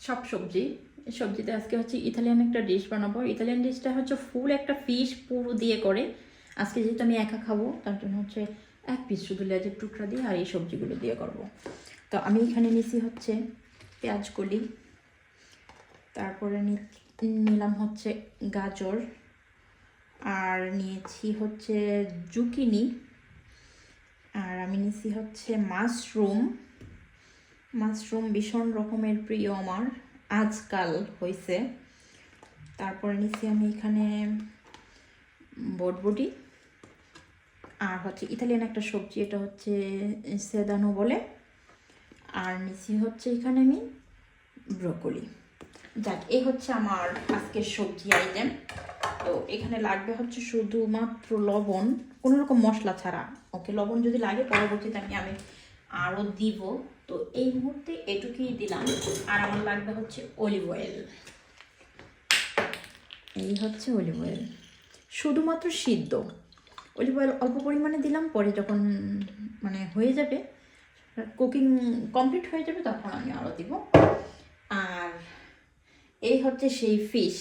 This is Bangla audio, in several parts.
সব সবজি সবজিতে আজকে হচ্ছে ইতালিয়ান একটা ডিশ বানাবো। ইতালিয়ান ডিশটা হচ্ছে ফুল একটা ফিশ পুরো দিয়ে করে। আজকে যেহেতু আমি একা খাব, তার জন্য হচ্ছে এক পিস শুধু লেজের টুকরা দিয়ে আর এই সবজিগুলো দিয়ে করব। তো আমি এখানে নিছি হচ্ছে পেঁয়াজ কলি। তারপরে নিলাম হচ্ছে গাজর। আর নিয়েছি হচ্ছে জুকিনি। আর আমি নিছি হচ্ছে মাশরুম। মাশরুম ভীষণ রকমের প্রিয় আমার। আজকাল হয়েছে তারপরে নিছি আমি এখানে বটবটি আর হচ্ছে ইতালিয়ান একটা সবজি, এটা হচ্ছে সেদানো বলে। আর নিছি হচ্ছে এখানে আমি ব্রকলি। যাক, এই হচ্ছে আমার আজকের সবজি আইটেম তো এখানে লাগবে হচ্ছে শুধুমাত্র লবণ। কোনো রকম মশলা ছাড়া। ওকে, লবণ যদি লাগে, পরবর্তীতে আমি আমি আরও দিব। তো এই মুহূর্তে এটুকুই দিলাম। আর আমার লাগবে হচ্ছে অলিভ অয়েল এই হচ্ছে অলিভ অয়েল শুধুমাত্র সিদ্ধ। অলিভ অয়েল অল্প পরিমাণে দিলাম, পরে যখন মানে হয়ে যাবে কুকিং কমপ্লিট হয়ে যাবে, তখন আমি আরও দিব। আর এই হচ্ছে সেই ফিশ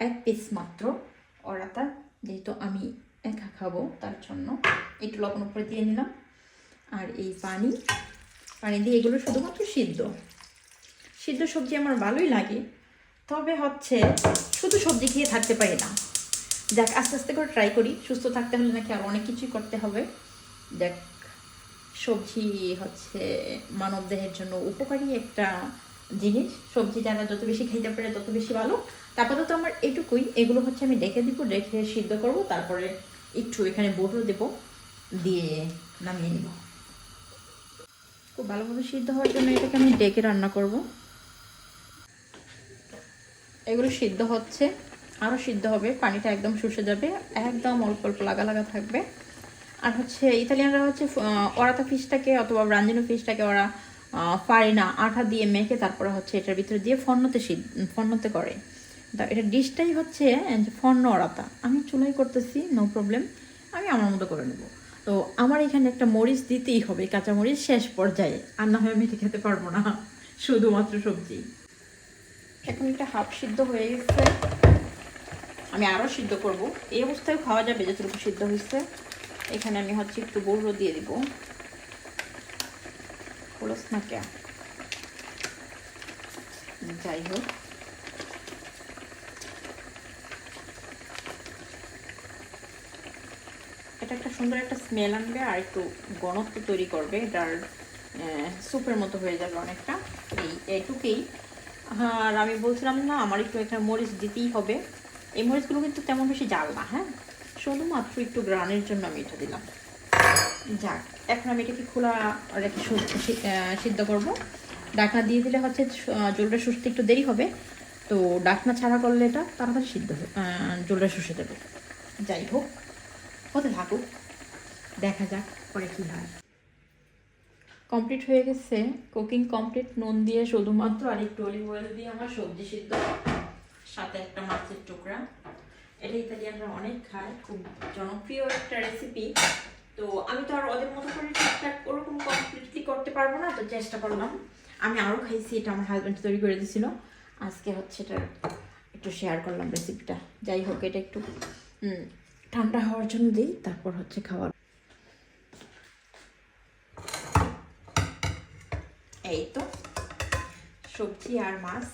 এক পিস মাত্র। ওরাটা যেহেতু আমি একা খাব, তার জন্য। একটু লবণ উপরে দিয়ে নিলাম। আর এই পানি পানি দিয়ে এগুলো শুধুমাত্র সিদ্ধ। সিদ্ধ সবজি আমার ভালোই লাগে, তবে হচ্ছে শুধু সবজি খেয়ে থাকতে পারি না। দেখ, আস্তে আস্তে করে ট্রাই করি, সুস্থ থাকতে হলে নাকি আর অনেক কিছুই করতে হবে। দেখ, সবজি হচ্ছে মানব দেহের জন্য উপকারী একটা জিনিস। সবজি যারা যত বেশি খেতে পারে তত বেশি ভালো। তারপরে তো আমার এটুকুই, এগুলো হচ্ছে আমি রেখে দিব রেখে সিদ্ধ করব, তারপরে একটু এখানে বটল দেব, দিয়ে নামিয়ে নিব। খুব ভালোভাবে সিদ্ধ হওয়ার জন্য এটাকে আমি ডেকে রান্না করব। এগুলো সিদ্ধ হচ্ছে আরও সিদ্ধ হবে, পানিটা একদম শুষে যাবে, একদম অল্প অল্প লাগা লাগা থাকবে। আর হচ্ছে ইতালিয়ানরা হচ্ছে ওরাতা ফিশটাকে অথবা ব্রাঞ্জিনো ফিশটাকে ওরা পারে না আঠা দিয়ে মেখে তারপরে হচ্ছে এটার ভিতরে দিয়ে ফন্নতে সিদ্ধ, ফন্নতে করে। তা এটা ডিশটাই হচ্ছে ফন্ন ওরাতা। আমি চুলাই করতেছি নো প্রবলেম আমি আমার মতো করে নেব। তো আমার এখানে একটা মরিচ দিতেই হবে, কাঁচা মরিচ শেষ পর্যায়ে। আর না হয় আমি এটা খেতে পারব না, শুধুমাত্র সবজি। এখন এটা হাফ সিদ্ধ হয়ে গেছে। আমি আরও সিদ্ধ করব। এই অবস্থায় খাওয়া যাবে যতটুকু সিদ্ধ হয়েছে। এখানে আমি হচ্ছে একটু বড়ো দিয়ে দিব। হলস না কে যাই হোক। এটা একটা সুন্দর একটা স্মেল আনবে আর একটু ঘনত্ব তৈরি করবে। এটার স্যুপের মতো হয়ে যাবে অনেকটা। এই, এইটুকুই। আর আমি বলছিলাম না, আমার একটু এখানে মরিচ দিতেই হবে। এই মরিচগুলো কিন্তু তেমন বেশি জাল না হ্যাঁ? শুধুমাত্র একটু গ্রানের জন্য আমি এটা দিলাম। যাক, এখন আমি এটাকে খোলা রেখে সিদ্ধ করব। ডাকনা দিয়ে দিলে হচ্ছে জলটা শুষতে একটু দেরি হবে। তো ডাকনা ছাড়া করলে এটা তাড়াতাড়ি সিদ্ধ হবে জলটা শুষে দেবে যাই হোক। হতে থাকুক। দেখা যাক পরে কী হয়। কমপ্লিট হয়ে গেছে। কুকিং কমপ্লিট, নুন দিয়ে শুধুমাত্র আর একটু অলিভ অয়েল দিয়ে আমার সবজি সিদ্ধ। সাথে একটা মাছের টুকরা। এটা ইতালিয়ানরা অনেক খায়, খুব জনপ্রিয় একটা রেসিপি তো আমি তো আর ওদের মতো করে ঠিকঠাক ওরকম কমপ্লিটলি করতে পারব না, তো চেষ্টা করলাম। আমি আরও খাইছি, এটা আমার হাজব্যান্ড তৈরি করে দিয়েছিল। আজকে হচ্ছে এটা একটু শেয়ার করলাম রেসিপিটা যাই হোক, এটা একটু ঠান্ডা হওয়ার জন্য দিই, তারপর হচ্ছে খাওয়ার এই তো, সবজি আর মাছ।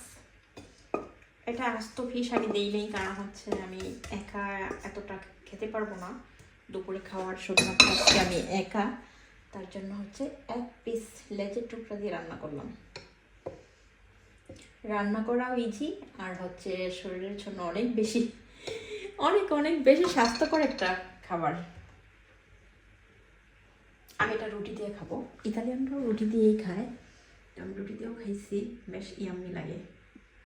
এটা আস্ত ফিস আমি দিই নেই, কারণ হচ্ছে আমি একা এতটা খেতে পারব না। দুপুরে খাওয়ার সবজি আমি একা। তার জন্য হচ্ছে এক পিস লেজের টুকরা দিয়ে রান্না করলাম। রান্না করাও ইজি আর হচ্ছে শরীরের জন্য অনেক বেশি অনেক অনেক বেশি স্বাস্থ্যকর একটা খাবার। আমি এটা রুটি দিয়ে খাব। ইতালিয়ানরাও রুটি দিয়েই খায়। আমি রুটি দিয়েও খাইছি, বেশ ইয়াম্মি লাগে।